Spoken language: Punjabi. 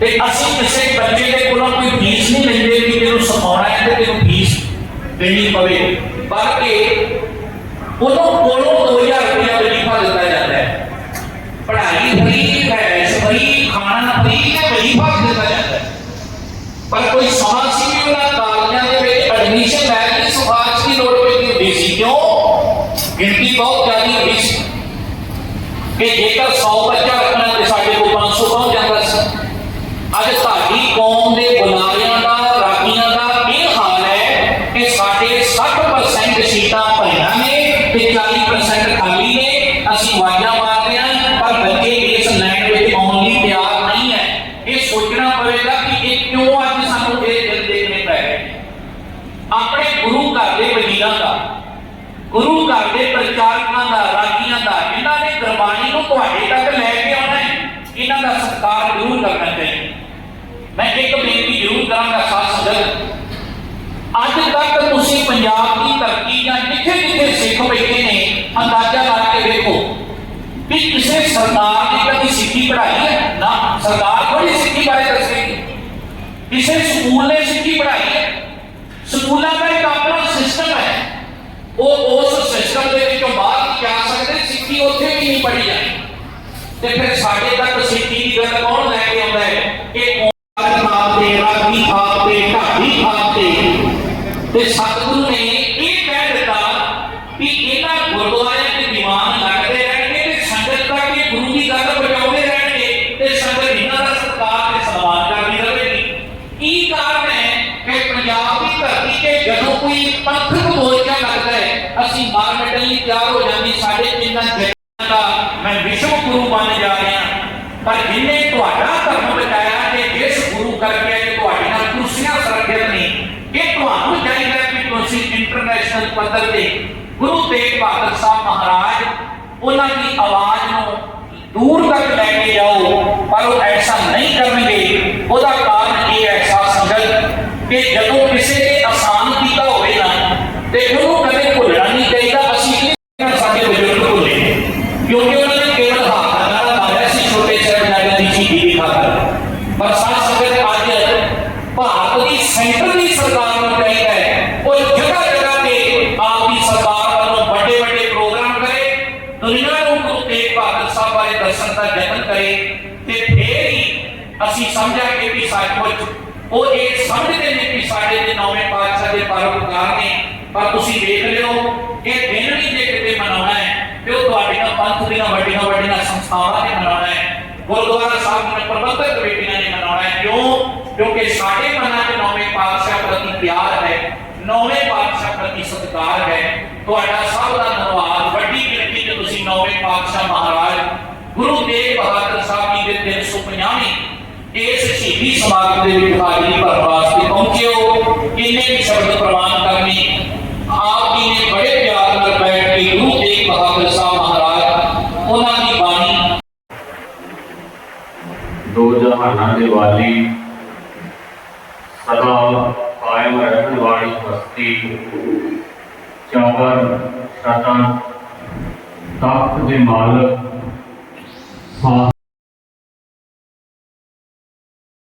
ਤੇ ਅਸੀਂ ਕਿਸੇ ਬੱਚੇ ਦੇ ਕੋਲੋਂ ਕੋਈ ਫੀਸ ਨਹੀਂ ਲੈਂਦੇ ਕਿ ਤੈਨੂੰ ਸਿਖਾਉਣਾ ਹੈ ਤੇ ਤੈਨੂੰ ਫੀਸ ਦੇਣੀ ਪਵੇ। ਬਲਕਿ ਉਹਨੂੰ ਕੋਲੋਂ 2000 ਰੁਪਏ ਵਜੀਫਾ ਦਿੱਤਾ ਜਾਂਦਾ ਹੈ। ਪੜ੍ਹਾਈ ਫਰੀ ਹੈ ਫਰੀ, ਖਾਣਾ ਫਰੀ ਤੇ ਵਜੀਫਾ ਵੀ ਦਿੱਤਾ ਜਾਂਦਾ ਹੈ। ਪਰ ਕੋਈ ਸਮਾਜ ਸੀ ਵੀ ਉਹਨਾਂ ਕਾਲਜਾਂ ਦੇ ਵਿੱਚ ਐਡਮਿਸ਼ਨ ਲੈਣ ਦੀ ਸਿਫਾਰਿਸ਼ ਦੀ ਲੋੜ ਪੈਂਦੀ ਹੁੰਦੀ ਸੀ। ਕਿਉਂ? ਗਿਣਤੀ ਬਹੁਤ ਜ਼ਿਆਦਾ ਹੁੰਦੀ ਸੀ। ਕਿ ਜੇਕਰ 100 ਬੱਚਾ ਰੱਖਣਾ ਤੇ ਸਾਡੇ ਕੋਲ 500 ਪਹੁੰਚ ਜਾਂਦਾ ਸੀ ਅੱਜ ਕੌਮ ਦੇ ਬੁਲਾਰਿਆਂ ਦਾ, ਰਾਖੀਆਂ ਦਾ ਇਹ ਹਾਲ ਹੈ ਕਿ ਸਾਡੇ 60% ਸੀਟਾਂ ਭਰੀਆਂ ਨੇ ਤੇ 40% ਖਾਲੀ ਨੇ। ਅਸੀਂ ਵਾਜਾਂ ਮਾਰਦੇ ਹਾਂ, ਪਰ ਬੱਚੇ ਇਸ ਲਾਈਨ ਵਿੱਚ ਆਉਣ ਲਈ ਤਿਆਰ ਨਹੀਂ ਹੈ। ਇਹ ਸੋਚਣਾ ਪਵੇਗਾ ਕਿ ਇਹ ਕਿਉਂ ਅੱਜ ਸਾਨੂੰ ਇਹ ਦਿਨ ਦੇਖਣੇ ਪੈ ਰਹੇ ਆਪਣੇ ਗੁਰੂ ਘਰ ਦੇ ਵਜ਼ੀਰਾਂ ਦਾ, ਗੁਰੂ ਘਰ ਦੇ ਪ੍ਰਚਾਰਕਾਂ ਦਾ ਰਾਗੀਆਂ ਦਾ, ਇਹਨਾਂ ਨੇ ਗੁਰਬਾਣੀ ਨੂੰ ਤੁਹਾਡੇ ਤੱਕ ਲੈ ਕੇ ਆਉਣਾ ਹੈ। ਇਹਨਾਂ ਦਾ ਸਤਿਕਾਰ ਜ਼ਰੂਰ ਕਰਨਾ ਚਾਹੀਦਾ। ਮੈਂ ਇੱਕ ਬੇਨਤੀ ਜ਼ਰੂਰ ਕਰਾਂਗਾ, ਸਾਧ ਸੰਗਤ। ਅੱਜ ਤੱਕ ਤੁਸੀਂ ਪੰਜਾਬ ਦੀ ਧਰਤੀ ਜਾਂ ਜਿੱਥੇ ਜਿੱਥੇ ਸਿੱਖ ਬੈਠੇ ਨੇ, ਅੰਦਾਜ਼ਾ ਲਾ ਕੇ ਵੇਖੋ। ਕਿ ਕਿਸੇ ਸਰਕਾਰ ਨੇ ਕਦੀ ਸਿੱਖੀ ਪੜ੍ਹਾਈ ਹੈ? ਨਾ ਸਰਕਾਰ ਥੋੜੀ ਸਿੱਖੀ ਬਾਰੇ ਦੱਸੇਗੀ। ਕਿਸੇ ਸਕੂਲ ਨੇ ਸਿੱਖੀ ਪੜ੍ਹਾਈ ਹੈ? ਸਕੂਲਾਂ ਦਾ ਇੱਕ ਆਪਣਾ ਸਿਸਟਮ ਹੈ। ਉਹ ਉਸ ਸਿਸਟਮ ਦੇ ਵਿੱਚੋਂ ਬਾਹਰ ਜਾ ਸਕਦੇ, ਸਿੱਖੀ ਉੱਥੇ ਵੀ ਨਹੀਂ ਪੜ੍ਹੀ ਜਾਂਦੀ। ਤੇ ਫਿਰ ਸਾਡੇ ਤੱਕ ਸਿੱਖੀ ਦੀ ਗੱਲ ਕੌਣ ਲੈ ਕੇ ਆਉਂਦਾ ਹੈ? ਤੇ ਢਾਡੀ ਤੇ ਤੇ ਸਤਿਗੁਰੂ ਨੇ ਇਹ ਕਹਿ ਦਿੱਤਾ ਕਿ ਇਹਨਾਂ ਗੁਰਦੁਆਰਿਆਂ ਦੇ ਦੀਵਾਨ ਲੱਗਦੇ ਰਹਿਣਗੇ ਤੇ ਸੰਗਤ ਤੱਕ ਇਹ ਗੁਰੂ ਦੀ ਗੱਲ ਪਹੁੰਚਾਉਂਦੇ ਰਹਿਣਗੇ ਤੇ ਸੰਗਤ ਇਹਨਾਂ ਦਾ ਸਤਿਕਾਰ ਤੇ ਸਨਮਾਨ ਕਰਦੀ ਰਹੇਗੀ। ਕੀ ਕਾਰਨ ਹੈ ਕਿ ਪੰਜਾਬ ਦੀ ਧਰਤੀ ਤੇ ਜਦੋਂ ਕੋਈ ਪੰਥਕ ਮੋਰਚਾ ਲੱਗਦਾ ਹੈ, ਅਸੀਂ ਮਾਰ ਮਿਟਣ ਲਈ ਤਿਆਰ ਹੋ ਜਾਂਦੀ ਸਾਡੇ ਜਿੰਨਾ ਦਾ ਮੈਂ ਵਿਸ਼ਵ ਗੁਰੂ ਬਣ ਜਾ ਰਿਹਾ ਪਰ ਜਿਨੇ ਤੁਹਾਡਾ ਧਰਮ ਬਚਾਇਆ ਤੇ ਜਿਸ ਗੁਰੂ ਕਰਕੇ ਅੱਜ ਤੁਹਾਡੀਆਂ ਕੁਰਸੀਆਂ ਸੁਰੱਖਿਅਤ ਨੇ ਇਹ ਤੁਹਾਨੂੰ ਚਾਹੀਦਾ ਹੈ ਕਿ ਤੁਸੀਂ ਇੰਟਰਨੈਸ਼ਨਲ ਪੱਧਰ ਤੇ ਗੁਰੂ ਤੇਗ ਬਹਾਦਰ ਸਾਹਿਬ ਮਹਾਰਾਜ, ਉਹਨਾਂ ਦੀ ਆਵਾਜ਼ ਨੂੰ ਦੂਰ ਤੱਕ ਲੈ ਕੇ ਜਾਓ, ਪਰ ਉਹ ਐਸਾ ਨਹੀਂ ਕਰਨਗੇ। ਉਹਦਾ ਕਾਰਨ ਇਹ ਹੈ ਸਾਧ ਸੰਗਤ, ਕਿ ਜਦੋਂ ਕਿਸੇ ਨੇ ਆਸਾਨ ਕੀਤਾ ਹੋਵੇ ਨਾ, ਤੇ ਉਹਨੂੰ ਕਦੇ ਭੁੱਲਣਾ ਨਹੀਂ ਚਾਹੀਦਾ। ਅਸੀਂ ਇਹ ਸਾਡੇ ਬਜ਼ੁਰਗ ਭੁੱਲੇ ਕਿਉਂਕਿ ਉਹਨਾਂ ਨੇ ਕੇਵਲ ਹੱਥ ਨਾਲ ਮਾਰਿਆ ਸੀ ਛੋਟੇ ਸਾਹਿਬਜ਼ਾਦਿਆਂ ਦੀ ਸ਼ਹੀਦੀ ਦੀ ਖਾਤਰ ਪਰ ਸਾਧ ਸੰਗਤ ਅੱਜ ਭਾਰਤ ਦੀ ਸੈਂਟਰ ਦੀ ਸਰਕਾਰ ਨੂੰ ਚਾਹੀਦਾ ਹੈ ਉਹ ਜਗ੍ਹਾ ਜਗ੍ਹਾ ਤੇ ਆਪ ਦੀ ਸਰਕਾਰ ਵੱਲੋਂ ਵੱਡੇ ਵੱਡੇ ਪ੍ਰੋਗਰਾਮ ਕਰੇ ਦੁਨੀਆ ਨੂੰ ਗੁਰੂ ਤੇਗ ਬਹਾਦਰ ਸਾਹਿਬ ਬਾਰੇ ਦੱਸਣ ਦਾ ਯਤਨ ਕਰੇ ਤੇ ਫੇਰ ਹੀ ਅਸੀਂ ਸਮਝਾਂਗੇ ਕਿ ਸੱਚਮੁੱਚ ਉਹ ਇਹ ਸਮਝਦੇ ਨੇ ਕਿ ਸਾਡੇ ਦੇ ਨੌਵੇਂ ਪਾਤਸ਼ਾਹ ਦੇ ਪਰਉਪਕਾਰ ਨੇ। ਪਰ ਤੁਸੀਂ ਦੇਖ ਲਿਓ ਇਹ ਦਿਨ ਵੀ ਜੇ ਕਿਤੇ ਮਨਾਉਣਾ ਹੈ, ਤੇ ਉਹ ਤੁਹਾਡੀਆਂ ਪੰਥ ਦੀਆਂ ਵੱਡੀਆਂ ਵੱਡੀਆਂ ਸੰਸਥਾਵਾਂ ਨੇ ਮਨਾਉਣਾ ਹੈ। ਗੁਰਦੁਆਰਾ ਸਾਹਿਬ ਦੀਆਂ ਪ੍ਰਬੰਧਕ ਕਮੇਟੀਆਂ ਨੇ ਮਨਾਉਣਾ ਹੈ। ਕਿਉਂ? ਕਿਉਂਕਿ ਸਾਡੇ ਮਨਾਂ 'ਚ ਨੌਵੇਂ ਪਾਤਸ਼ਾਹ ਪ੍ਰਤੀ ਪਿਆਰ ਹੈ, ਨੌਵੇਂ ਪਾਤਸ਼ਾਹ ਪ੍ਰਤੀ ਸਤਿਕਾਰ ਹੈ। ਤੁਹਾਡਾ ਸਭ ਦਾ ਧੰਨਵਾਦ। ਵੱਡੀ ਗਿਣਤੀ 'ਚ ਤੁਸੀਂ ਨੌਵੇਂ ਪਾਤਸ਼ਾਹ ਮਹਾਰਾਜ, ਗੁਰੂ ਤੇਗ ਬਹਾਦਰ ਸਾਹਿਬ ਜੀ ਦੇ 350ਵੇਂ ਇਸ ਸ਼ਹੀਦੀ ਸਮਾਗਮ ਦੇ ਵਿੱਚ ਹਾਜ਼ਰੀ ਭਰਨ ਵਾਸਤੇ ਪਹੁੰਚੇ ਹੋ। ਇੰਨੇ ਵੀ ਸ਼ਬਦ ਪ੍ਰਵਾਨ ਕਰਨੀ? ਆਪ ਜੀ ਨੇ ਬੜੇ ਪਿਆਰ ਨਾਲ ਬੈਠ ਕੇ ਗੁਰੂ ਤੇਗ ਬਹਾਦਰ ਸਾਹਿਬ ਮਹਾਰਾਜ, ਉਹਨਾਂ ਦੀ ਬਾਣੀ। ਦੋ ਜਹਾਨਾਂ ਦੇ ਵਾਲੀ, ਸਦਾ ਕਾਇਮ ਰਹਿਣ ਵਾਲੀ ਹਸਤੀ ਚਾਵਰ ਸ਼ਤਾਂ ਤਖਤ ਦੇ ਮਾਲਕ